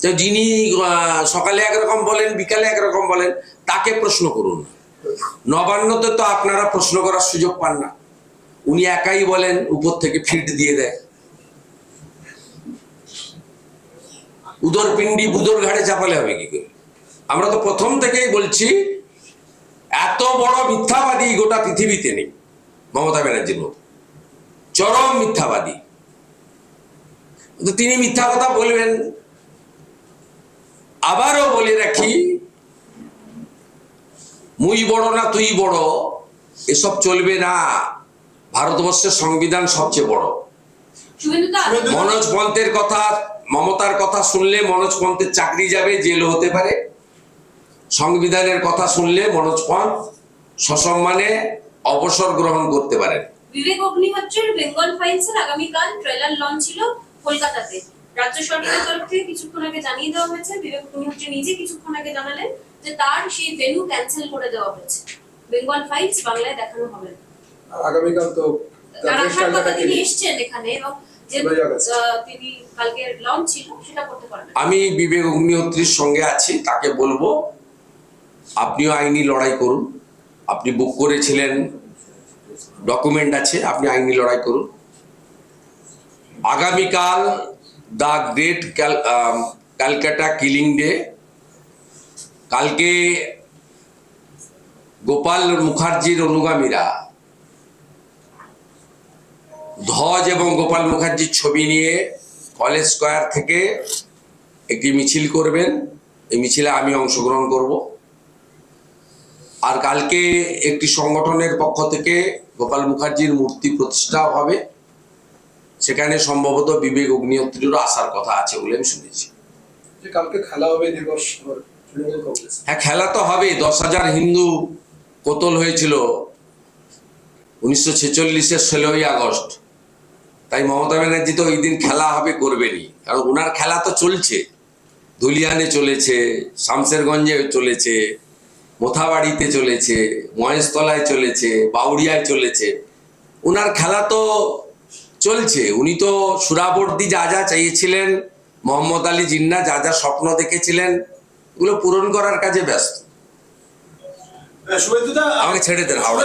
তো যিনি সকালে একরকম বলেন, বিকালে একরকম বলেন, তাকে প্রশ্ন করুন। নবান্নতে তো আপনারা প্রশ্ন করার সুযোগ পান না। উনি একাই বলেন, উপর থেকে ফিড দিয়ে দেয়। উদর পিণ্ডি বুদর ঘাড়ে চাপালে হবে কি করে? আমরা তো প্রথম থেকেই বলছি, এত বড় মিথ্যাবাদী গোটা পৃথিবীতে নেই, মমতা ব্যানার্জির মতো। চরম মিথ্যাবাদী। তো তিনি মিথ্যা কথা বলবেন। আবারও বলে রাখি মুই বড় না তুই বড় এসব চলবে না। ভারতবর্ষের সংবিধান সবচেয়ে বড়। মনোজ পন্থের কথা মমতার কথা শুনলে মনোজ পন্থের চাকরি যাবে জেল হতে পারে। সংবিধানের কথা শুনলে মনোজ পন্থ সসম্মানে অবসর গ্রহণ করতে পারেন। বিবেক অগ্নিহোত্রের বেঙ্গল ফাইলস এর আগামীকাল ট্রেলার লঞ্চ ছিল কলকাতাতে। রাজ্য সরকারের তরফ থেকে কিছুক্ষণ আগে জানিয়ে দেওয়া হয়েছে বিবেক অগ্নিহোত্রী নিজে কিছুক্ষণ আগে জানালেন যে তার সেই ভেন্যু ক্যান্সেল করে দেওয়া হয়েছে। বেঙ্গল ফাইলস বাংলায় দেখানো হবে আগামীকাল তো তিনি এসছেন এখানে এবং আমি বিবেক অগ্নিহোত্রীর সঙ্গে আছি তাকে বলব আপনিও আইনি লড়াই করুন। আপনি বুক করেছিলেন ডকুমেন্ট আছে আপনি আইনি লড়াই করুন। আগামীকাল the great Calcutta killing day. কালকে গোপাল মুখার্জির অনুগামীরা ধ্বজ এবং গোপাল মুখার্জির ছবি নিয়ে কলেজ স্কোয়ার থেকে একটি মিছিল করবেন। এই মিছিলে আমি অংশগ্রহণ করব। আর কালকে একটি সংগঠনের পক্ষ থেকে গোপাল মুখার্জির মূর্তি প্রতিষ্ঠা হবে। সেখানে সম্ভবত বিবেক অগ্নিহোত্রীরও আসার কথা আছে বলে আমি শুনেছি। কালকে খেলা হবে দিবস হ্যাঁ খেলা তো হবে দশ হাজার হিন্দু কোতল হয়েছিল উনিশশো ছেচল্লিশের ষোলোই আগস্ট। তাই মমতা ব্যানার্জি তো ওই দিন খেলা হবে করবেনই। কারণ ওনার খেলা তো চলছে। ধুলিয়ানে চলেছে শামসেরগঞ্জে চলেছে মোথাবাড়িতে চলেছে মহেশতলায় চলেছে বাউড়িয়ায় চলেছে। ওনার খেলা তো চলছে। উনি তো সুরাবর্দি যা যা চাইছিলেন মোহাম্মদ আলী জিন্না যা যা স্বপ্ন দেখেছিলেন এগুলো পূরণ করার কাজে ব্যস্ত। আমাকে ছেড়ে দেন হাওড়া